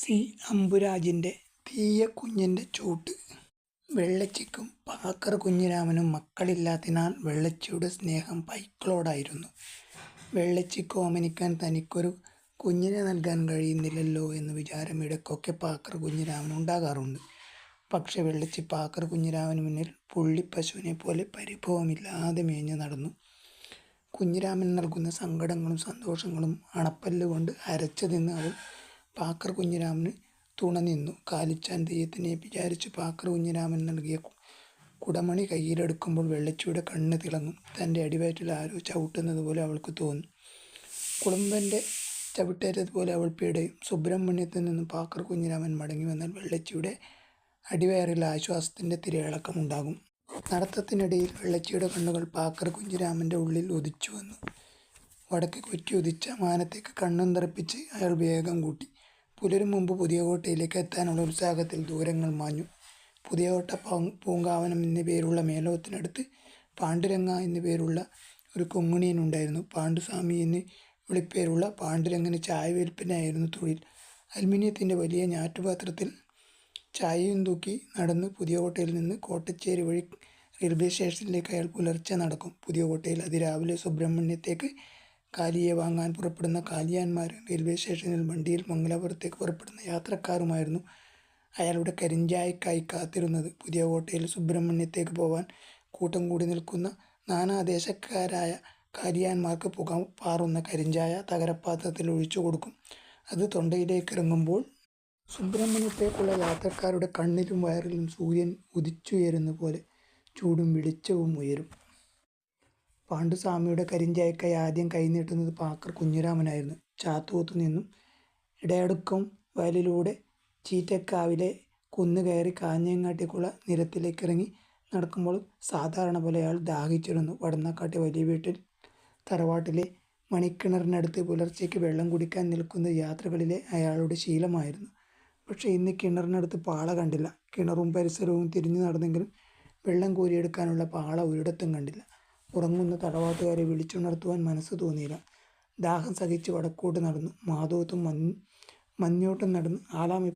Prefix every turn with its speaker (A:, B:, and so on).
A: C അമ്പുരാജിന്റെ തീയ കുഞ്ഞിന്റെ ചൂട്ട്. വെള്ളച്ചിക്കും packer കുഞ്ഞിരാമനും മക്കളില്ലാത്തതിനാൽ വെള്ളച്ചിയുടെ സ്നേഹം പൈക്കളോടായിരുന്നു. വെള്ളച്ചിക്ക് ഓമനിക്കാൻ തനിക്കൊരു കുഞ്ഞിനെ നൽകാൻ കഴിയുന്നില്ലല്ലോ എന്ന വിചാരം ഇടയ്ക്കൊക്കെ പാക്കർ കുഞ്ഞിരാമൻ ഉണ്ടാകാറുണ്ട്. പക്ഷെ വെള്ളച്ചി പാക്കർ കുഞ്ഞിരാമന് മുന്നിൽ പുള്ളിപ്പശുവിനെ പോലെ പരിഭവമില്ലാതെ മേഞ്ഞു നടന്നു. കുഞ്ഞിരാമൻ നൽകുന്ന സങ്കടങ്ങളും സന്തോഷങ്ങളും അണപ്പല്ലുകൊണ്ട് അരച്ചു അവൾ പാക്കർ കുഞ്ഞിരാമന് തുണ നിന്നു. കാലിച്ചാൻ തെയ്യത്തിനെ വിചാരിച്ച് പാക്കർ കുഞ്ഞിരാമൻ നൽകിയ കുടമണി കയ്യിലെടുക്കുമ്പോൾ വെള്ളച്ചിയുടെ കണ്ണ് തിളങ്ങും. തന്റെ അടിവയറ്റിൽ ആരോ ചവിട്ടുന്നത് പോലെ അവൾക്ക് തോന്നും. കുടുംബന്റെ ചവിട്ടേറ്റതുപോലെ അവൾ പിടയും. സുബ്രഹ്മണ്യത്തിൽ നിന്നും പാക്കർ കുഞ്ഞിരാമൻ മടങ്ങി വന്നാൽ വെള്ളച്ചിയുടെ അടിവയറിൽ ആശ്വാസത്തിന്റെ തിരയിളക്കമുണ്ടാകും നടത്തത്തിനിടയിൽ വെള്ളച്ചിയുടെ കണ്ണുകൾ പാക്കർ കുഞ്ഞിരാമന്റെ ഉള്ളിൽ ഉദിച്ചു വന്നു. വടക്ക് കൊച്ചി ഉദിച്ച മാനത്തേക്ക് കണ്ണും തെറിപ്പിച്ച് അയാൾ വേഗം കൂട്ടി. പുലരും മുമ്പ് പുതിയ കോട്ടയിലേക്ക് എത്താനുള്ള ഉത്സാഹത്തിൽ ദൂരങ്ങൾ മാഞ്ഞു. പുതിയ കോട്ട പൂങ്കാവനം എന്നു പേരുള്ള മേലോത്തിനടുത്ത് പാണ്ഡുരംഗ എന്നു പേരുള്ള ഒരു കൊങ്ങണിയനുണ്ടായിരുന്നു പാണ്ഡുസ്വാമി എന്ന് വിളിപ്പേരുള്ള പാണ്ഡുരംഗന് ചായ വിൽപ്പനയായിരുന്നു തൊഴിൽ. അലുമിനിയത്തിന്റെ വലിയ ഞാറ്റുപാത്രത്തിൽ ചായയും തൂക്കി നടന്ന് പുതിയ കോട്ടയിൽ നിന്ന് കോട്ടച്ചേരി വഴി റെയിൽവേ സ്റ്റേഷനിലേക്ക് അയാൾ പുലർച്ചെ നടക്കും. പുതിയ കോട്ടയിൽ അതിരാവിലെ സുബ്രഹ്മണ്യത്തേക്ക് കാലിയെ വാങ്ങാൻ പുറപ്പെടുന്ന കാലിയാന്മാർ റെയിൽവേ സ്റ്റേഷനിൽ വണ്ടിയിൽ മംഗലാപുരത്തേക്ക് പുറപ്പെടുന്ന യാത്രക്കാരുമായിരുന്നു അയാളുടെ കരിഞ്ചായക്കായി കാത്തിരുന്നത്. പുതിയ കോട്ടയിൽ സുബ്രഹ്മണ്യത്തേക്ക് പോവാൻ കൂട്ടം കൂടി നിൽക്കുന്ന നാനാദേശക്കാരായ കാലിയാന്മാർക്ക് പുക പാറുന്ന കരിഞ്ചായ തകരപ്പാത്രത്തിൽ ഒഴിച്ചു കൊടുക്കും. അത് തൊണ്ടയിലേക്ക് ഇറങ്ങുമ്പോൾ സുബ്രഹ്മണ്യത്തേക്കുള്ള യാത്രക്കാരുടെ കണ്ണിലും വയറിലും സൂര്യൻ ഉദിച്ചുയരുന്ന പോലെ ചൂടും വെളിച്ചവും ഉയരും. പാണ്ഡുസ്വാമിയുടെ കരിഞ്ചായക്കായി ആദ്യം കൈനീട്ടുന്നത് പാക്കർ കുഞ്ഞിരാമനായിരുന്നു. ചാത്തൂത്തു നിന്നും ഇടയടുക്കം വയലിലൂടെ ചീറ്റക്കാവിലെ കുന്ന് കയറി കാഞ്ഞങ്ങാട്ടിക്കുള്ള നിരത്തിലേക്ക് ഇറങ്ങി നടക്കുമ്പോൾ സാധാരണ പോലെ അയാൾ ദാഹിച്ചിരുന്നു. വടന്നക്കാട്ടെ വലിയ വീട്ടിൽ തറവാട്ടിലെ മണിക്കിണറിനടുത്ത് പുലർച്ചയ്ക്ക് വെള്ളം കുടിക്കാൻ നിൽക്കുന്ന യാത്രകളിലെ അയാളുടെ ശീലമായിരുന്നു. പക്ഷേ ഇന്ന് കിണറിനടുത്ത് പാള കണ്ടില്ല. കിണറും പരിസരവും തിരിഞ്ഞു നടന്നെങ്കിലും വെള്ളം കോരിയെടുക്കാനുള്ള പാള ഒരിടത്തും കണ്ടില്ല. ഉറങ്ങുന്ന തടവാട്ടുകാരെ വിളിച്ചുണർത്തുവാൻ മനസ്സ് തോന്നിയില്ല. ദാഹം സഹിച്ച് വടക്കോട്ട് നടന്നു. മാധവത്തും മഞ്ഞ് മഞ്ഞോട്ടും നടന്ന് ആലാമി